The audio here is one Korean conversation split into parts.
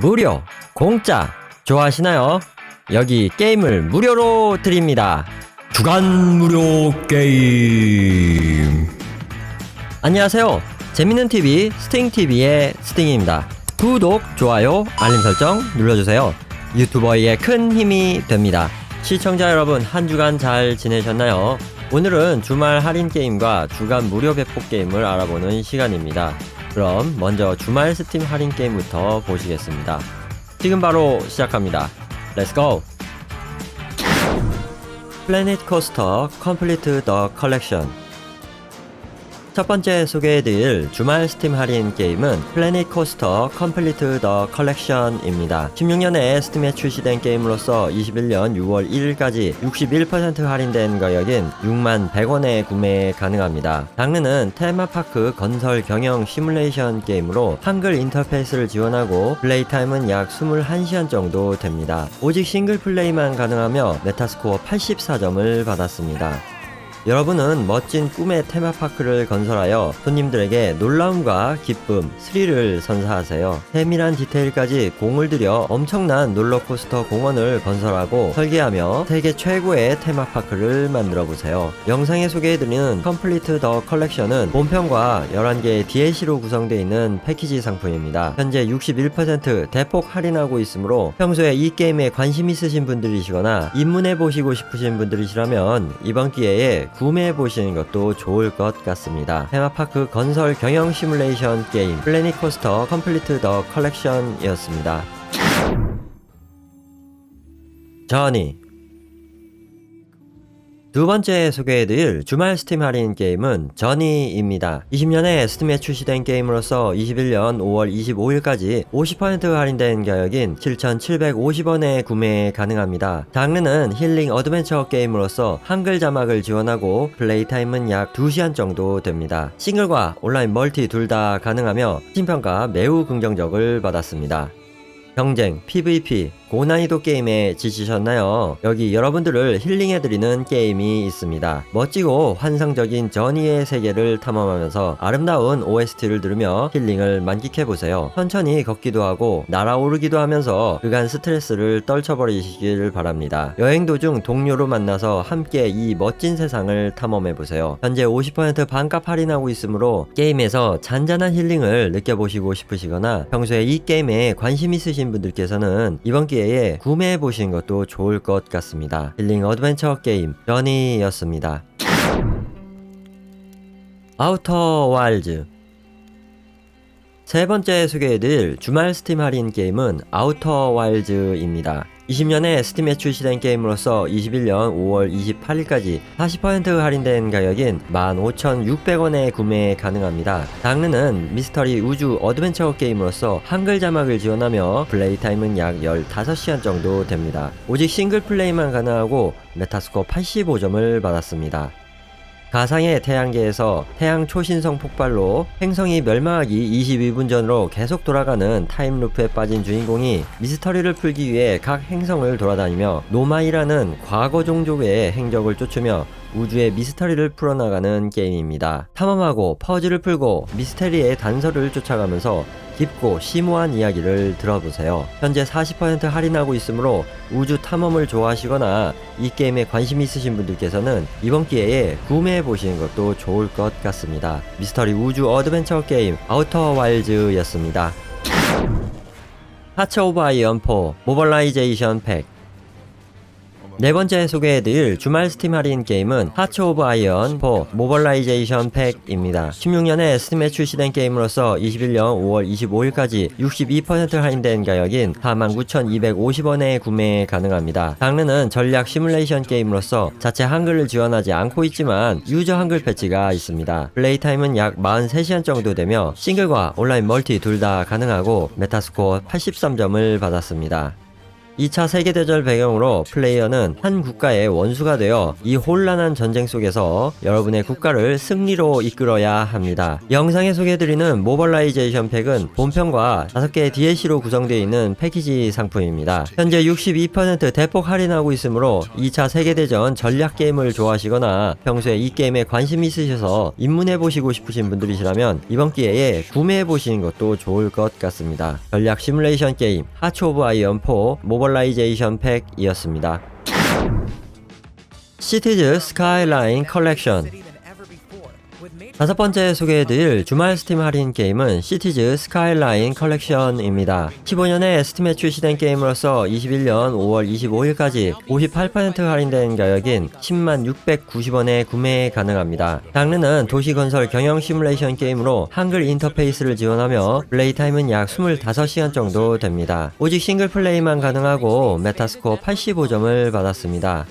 무료, 공짜 좋아하시나요? 여기 게임을 무료로 드립니다. 주간 무료 게임. 안녕하세요. 재밌는 TV 스팅 TV의 스팅입니다. 구독, 좋아요, 알림 설정 눌러주세요. 유튜버에게 큰 힘이 됩니다. 시청자 여러분 한 주간 잘 지내셨나요? 오늘은 주말 할인 게임과 주간 무료 배포 게임을 알아보는 시간입니다. 그럼 먼저 주말 스팀 할인 게임부터 보시겠습니다. 지금 바로 시작합니다. Let's! 플래닛 코스터 컴플리트 더 컬렉션 첫 번째 소개해드릴 주말 스팀 할인 게임은 플래닛 코스터 컴플리트 더 컬렉션입니다. 16년에 스팀에 출시된 게임으로서 21년 6월 1일까지 61% 할인된 가격인 6만 100원에 구매 가능합니다. 장르는 테마파크 건설 경영 시뮬레이션 게임으로 한글 인터페이스를 지원하고 플레이 타임은 약 21시간 정도 됩니다. 오직 싱글 플레이만 가능하며 메타스코어 84점을 받았습니다. 여러분은 멋진 꿈의 테마파크를 건설하여 손님들에게 놀라움과 기쁨, 스릴을 선사하세요. 세밀한 디테일까지 공을 들여 엄청난 롤러코스터 공원을 건설하고 설계하며 세계 최고의 테마파크를 만들어 보세요. 영상에 소개해드리는 컴플리트 더 컬렉션은 본편과 11개의 DLC로 구성되어 있는 패키지 상품입니다. 현재 61% 대폭 할인하고 있으므로 평소에 이 게임에 관심 있으신 분들이시거나 입문해 보시고 싶으신 분들이시라면 이번 기회에 구매해 보시는 것도 좋을 것 같습니다. 테마파크 건설 경영 시뮬레이션 게임 플래닛 코스터 컴플리트 더 컬렉션이었습니다. 저니 두 번째 소개해드릴 주말 스팀 할인 게임은 저니입니다. 20년에 스팀에 출시된 게임으로서 21년 5월 25일까지 50% 할인된 가격인 7,750원에 구매 가능합니다. 장르는 힐링 어드벤처 게임으로서 한글 자막을 지원하고 플레이 타임은 약 2시간 정도 됩니다. 싱글과 온라인 멀티 둘 다 가능하며 팀 평가 매우 긍정적을 받았습니다. 경쟁, PVP, 고난이도 게임에 지치셨나요? 여기 여러분들을 힐링해드리는 게임이 있습니다. 멋지고 환상적인 저니의 세계를 탐험하면서 아름다운 OST를 들으며 힐링을 만끽해보세요. 천천히 걷기도 하고 날아오르기도 하면서 그간 스트레스를 떨쳐버리시길 바랍니다. 여행 도중 동료로 만나서 함께 이 멋진 세상을 탐험해보세요. 현재 50% 반값 할인하고 있으므로 게임에서 잔잔한 힐링을 느껴보시고 싶으시거나 평소에 이 게임에 관심 있으신 분들께서는 이번 기회에 구매해 보시는 것도 좋을 것 같습니다. 힐링 어드벤처 게임 변이였습니다. 아우터 와일즈 세 번째 소개해드릴 주말 스팀 할인 게임은 아우터 와일즈입니다. 20년에 스팀에 출시된 게임으로서 21년 5월 28일까지 40% 할인된 가격인 15,600원에 구매 가능합니다. 장르는 미스터리 우주 어드벤처 게임으로서 한글 자막을 지원하며 플레이 타임은 약 15시간 정도 됩니다. 오직 싱글 플레이만 가능하고 메타스코어 85점을 받았습니다. 가상의 태양계에서 태양 초신성 폭발로 행성이 멸망하기 22분 전으로 계속 돌아가는 타임루프에 빠진 주인공이 미스터리를 풀기 위해 각 행성을 돌아다니며 노마이라는 과거 종족의 행적을 쫓으며 우주의 미스터리를 풀어나가는 게임입니다. 탐험하고 퍼즐을 풀고 미스테리의 단서를 쫓아가면서 깊고 심오한 이야기를 들어보세요. 현재 40% 할인하고 있으므로 우주 탐험을 좋아하시거나 이 게임에 관심 있으신 분들께서는 이번 기회에 구매해 보시는 것도 좋을 것 같습니다. 미스터리 우주 어드벤처 게임 아우터 와일즈였습니다. 하츠 오브 아이언 4 모벌라이제이션 팩 네 번째 소개해드릴 주말 스팀 할인 게임은 하츠 오브 아이언 4 모벌라이제이션 팩입니다. 16년에 스팀에 출시된 게임으로서 21년 5월 25일까지 62% 할인된 가격인 49,250원에 구매 가능합니다. 장르는 전략 시뮬레이션 게임으로서 자체 한글을 지원하지 않고 있지만 유저 한글 패치가 있습니다. 플레이 타임은 약 43시간 정도 되며 싱글과 온라인 멀티 둘 다 가능하고 메타스코어 83점을 받았습니다. 2차 세계대전 배경으로 플레이어는 한 국가의 원수가 되어 이 혼란한 전쟁 속에서 여러분의 국가를 승리로 이끌어야 합니다. 영상에 소개해드리는 모벌라이제이션 팩은 본편과 5개의 DLC로 구성되어 있는 패키지 상품입니다. 현재 62% 대폭 할인하고 있으므로 2차 세계대전 전략 게임을 좋아하시거나 평소에 이 게임에 관심 있으셔서 입문해보시고 싶으신 분들이시라면 이번 기회에 구매해보시는 것도 좋을 것 같습니다. 전략 시뮬레이션 게임 하츠 오브 아이언 4 모벌 라이제이션 팩이었습니다. 시티즈 스카이라인 컬렉션 다섯 번째 소개해드릴 주말 스팀 할인 게임은 시티즈 스카이라인 컬렉션입니다. 15년에 스팀에 출시된 게임으로서 21년 5월 25일까지 58% 할인된 가격인 10만 690원에 구매 가능합니다. 장르는 도시건설 경영 시뮬레이션 게임으로 한글 인터페이스를 지원하며 플레이 타임은 약 25시간 정도 됩니다. 오직 싱글 플레이만 가능하고 메타스코어 85점을 받았습니다.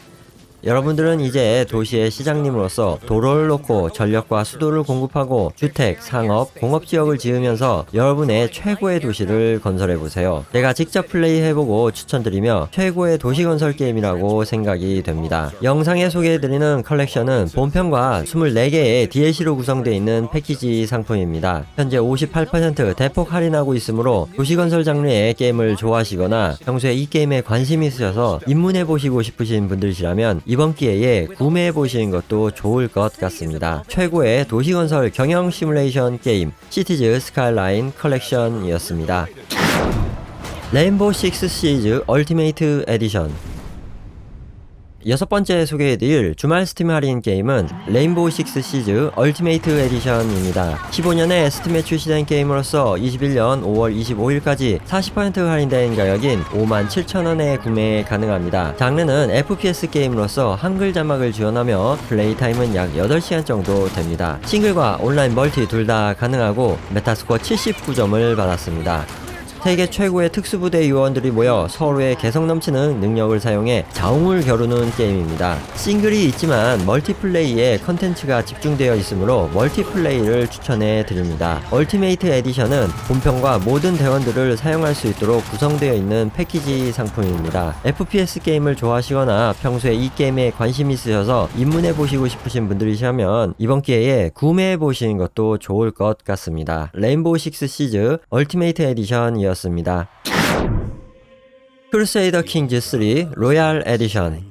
여러분들은 이제 도시의 시장님으로서 도로를 놓고 전력과 수도를 공급하고 주택, 상업, 공업 지역을 지으면서 여러분의 최고의 도시를 건설해 보세요. 제가 직접 플레이해보고 추천드리며 최고의 도시 건설 게임이라고 생각이 됩니다. 영상에 소개해드리는 컬렉션은 본편과 24개의 DLC로 구성되어 있는 패키지 상품입니다. 현재 58% 대폭 할인하고 있으므로 도시 건설 장르의 게임을 좋아하시거나 평소에 이 게임에 관심 있으셔서 입문해보시고 싶으신 분들이시라면 이번 기회에 구매해 보시는 것도 좋을 것 같습니다. 최고의 도시건설 경영 시뮬레이션 게임 시티즈 스카이라인 컬렉션이었습니다. 레인보우 식스 시리즈 얼티메이트 에디션 여섯 번째 소개해드릴 주말 스팀 할인 게임은 레인보우 식스 시즈 얼티메이트 에디션입니다. 15년에 스팀에 출시된 게임으로서 21년 5월 25일까지 40% 할인된 가격인 57,000원에 구매 가능합니다. 장르는 FPS 게임으로서 한글 자막을 지원하며 플레이 타임은 약 8시간 정도 됩니다. 싱글과 온라인 멀티 둘 다 가능하고 메타스코어 79점을 받았습니다. 세계 최고의 특수부대 요원들이 모여 서로의 개성 넘치는 능력을 사용해 자웅을 겨루는 게임입니다. 싱글이 있지만 멀티플레이에 컨텐츠가 집중되어 있으므로 멀티플레이를 추천해 드립니다. 얼티메이트 에디션은 본편과 모든 대원들을 사용할 수 있도록 구성되어 있는 패키지 상품입니다. FPS 게임을 좋아하시거나 평소에 이 게임에 관심 있으셔서 입문해 보시고 싶으신 분들이시라면 이번 기회에 구매해 보시는 것도 좋을 것 같습니다. 레인보우 식스 시즈 얼티메이트 에디션 이었습니다. 크루세이더 킹즈 3 로얄 에디션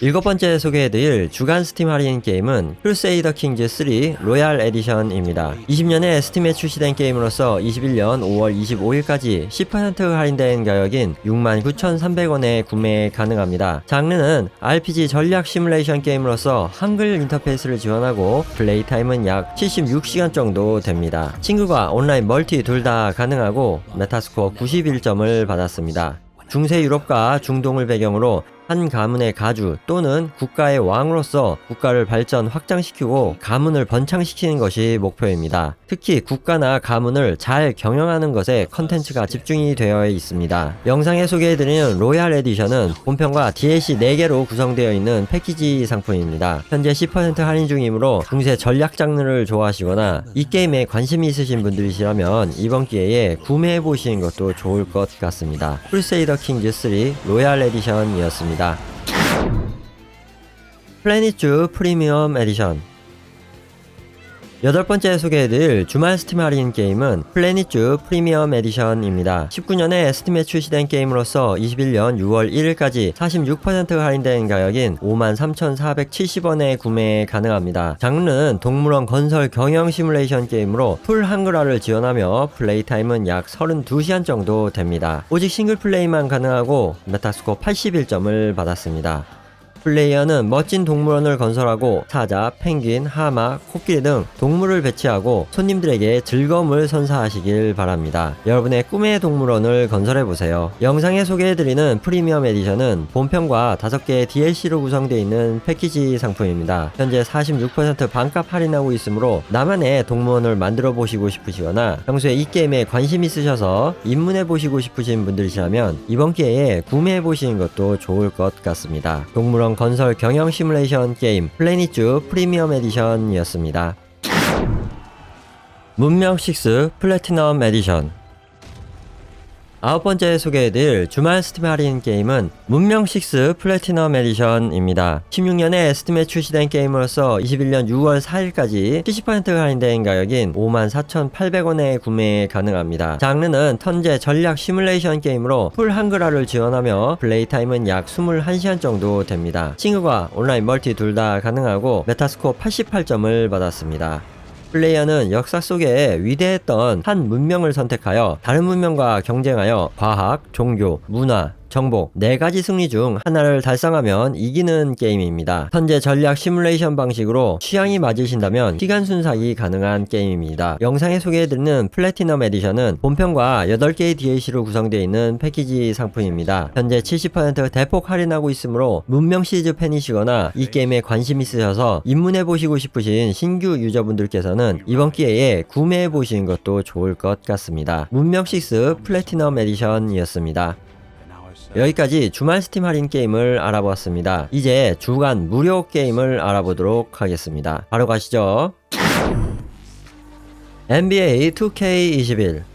일곱 번째 소개해드릴 주간 스팀 할인 게임은 크루세이더 킹즈 3 로얄 에디션입니다. 20년에 스팀에 출시된 게임으로서 21년 5월 25일까지 10% 할인된 가격인 69,300원에 구매 가능합니다. 장르는 RPG 전략 시뮬레이션 게임으로서 한글 인터페이스를 지원하고 플레이 타임은 약 76시간 정도 됩니다. 친구가 온라인 멀티 둘 다 가능하고 메타스코어 91점을 받았습니다. 중세 유럽과 중동을 배경으로 한 가문의 가주 또는 국가의 왕으로서 국가를 발전 확장시키고 가문을 번창시키는 것이 목표입니다. 특히 국가나 가문을 잘 경영하는 것에 컨텐츠가 집중이 되어 있습니다. 영상에 소개해드리는 로얄 에디션은 본편과 DLC 4개로 구성되어 있는 패키지 상품입니다. 현재 10% 할인 중이므로 중세 전략 장르를 좋아하시거나 이 게임에 관심이 있으신 분들이시라면 이번 기회에 구매해보시는 것도 좋을 것 같습니다. 크루세이더 킹즈 3 로얄 에디션이었습니다. 플래닛 주 프리미엄 에디션 여덟 번째 소개해드릴 주말 스팀 할인 게임은 플래닛주 프리미엄 에디션입니다. 19년에 스팀에 출시된 게임으로서 21년 6월 1일까지 46% 할인된 가격인 53,470원에 구매 가능합니다. 장르는 동물원 건설 경영 시뮬레이션 게임으로 풀 한글화를 지원하며 플레이 타임은 약 32시간 정도 됩니다. 오직 싱글 플레이만 가능하고 메타스코 81점을 받았습니다. 플레이어는 멋진 동물원을 건설하고 사자, 펭귄, 하마, 코끼리 등 동물을 배치하고 손님들에게 즐거움을 선사하시길 바랍니다. 여러분의 꿈의 동물원을 건설해보세요. 영상에 소개해드리는 프리미엄 에디션은 본편과 5개의 DLC로 구성되어 있는 패키지 상품입니다. 현재 46% 반값 할인하고 있으므로 나만의 동물원을 만들어 보시고 싶으시거나 평소에 이 게임에 관심 있으셔서 입문해 보시고 싶으신 분들이시라면 이번 기회에 구매해 보시는 것도 좋을 것 같습니다. 동물원 건설 경영 시뮬레이션 게임 플래닛주 프리미엄 에디션이었습니다. 문명 6 플래티넘 에디션 아홉 번째 소개해드릴 주말 스팀 할인 게임은 문명 6 플래티넘 에디션입니다. 16년에 스팀에 출시된 게임으로서 21년 6월 4일까지 70% 할인된 가격인 54,800원에 구매 가능합니다. 장르는 턴제 전략 시뮬레이션 게임으로 풀 한글화를 지원하며 플레이 타임은 약 21시간 정도 됩니다. 싱글과 온라인 멀티 둘 다 가능하고 메타스코어 88점을 받았습니다. 플레이어는 역사 속에 위대했던 한 문명을 선택하여 다른 문명과 경쟁하여 과학, 종교, 문화, 정복 네 가지 승리 중 하나를 달성하면 이기는 게임입니다. 현재 전략 시뮬레이션 방식으로 취향이 맞으신다면 시간 순삭이 가능한 게임입니다. 영상에 소개해드리는 플래티넘 에디션은 본편과 8개의 DLC로 구성되어 있는 패키지 상품입니다. 현재 70% 대폭 할인하고 있으므로 문명 시리즈 팬이시거나 이 게임에 관심 있으셔서 입문해보시고 싶으신 신규 유저분들께서는 이번 기회에 구매해보시는 것도 좋을 것 같습니다. 문명 6 플래티넘 에디션이었습니다. 여기까지 주말 스팀 할인 게임을 알아보았습니다. 이제 주간 무료 게임을 알아보도록 하겠습니다. 바로 가시죠. NBA 2K21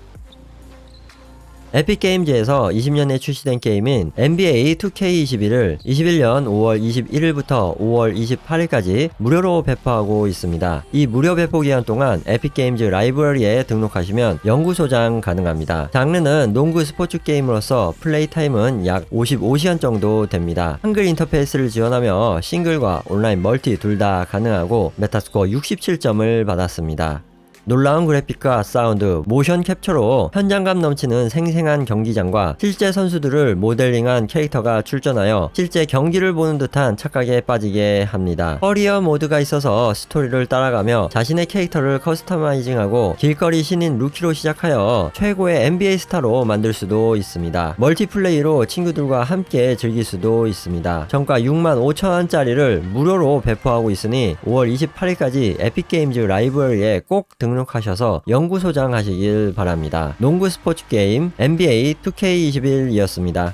에픽게임즈에서 20년에 출시된 게임인 NBA 2K21을 21년 5월 21일부터 5월 28일까지 무료로 배포하고 있습니다. 이 무료 배포 기간 동안 에픽게임즈 라이브러리에 등록하시면 영구 소장 가능합니다. 장르는 농구 스포츠 게임으로서 플레이 타임은 약 55시간 정도 됩니다. 한글 인터페이스를 지원하며 싱글과 온라인 멀티 둘 다 가능하고 메타스코어 67점을 받았습니다. 놀라운 그래픽과 사운드, 모션 캡처로 현장감 넘치는 생생한 경기장과 실제 선수들을 모델링한 캐릭터가 출전하여 실제 경기를 보는 듯한 착각에 빠지게 합니다. 커리어 모드가 있어서 스토리를 따라가며 자신의 캐릭터를 커스터마이징하고 길거리 신인 루키로 시작하여 최고의 NBA 스타로 만들 수도 있습니다. 멀티플레이로 친구들과 함께 즐길 수도 있습니다. 정가 6만 5천원짜리를 무료로 배포하고 있으니 5월 28일까지 에픽게임즈 라이브러리에 꼭 등록 등록하셔서 영구 소장 하시길 바랍니다. 농구 스포츠 게임 NBA 2K21이었습니다.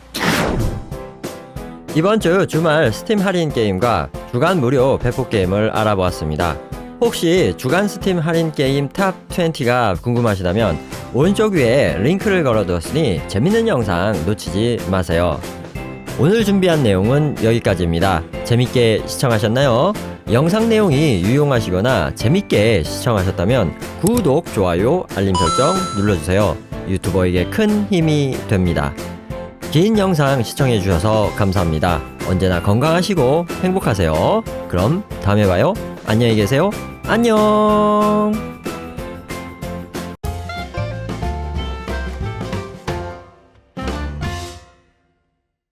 이번 주 주말 스팀 할인 게임과 주간 무료 배포 게임을 알아보았습니다. 혹시 주간 스팀 할인 게임 탑 20가 궁금하시다면 오른쪽 위에 링크를 걸어두었으니 재밌는 영상 놓치지 마세요. 오늘 준비한 내용은 여기까지입니다. 재밌게 시청하셨나요? 영상 내용이 유용하시거나 재밌게 시청하셨다면 구독, 좋아요, 알림 설정 눌러주세요. 유튜버에게 큰 힘이 됩니다. 긴 영상 시청해주셔서 감사합니다. 언제나 건강하시고 행복하세요. 그럼 다음에 봐요. 안녕히 계세요. 안녕!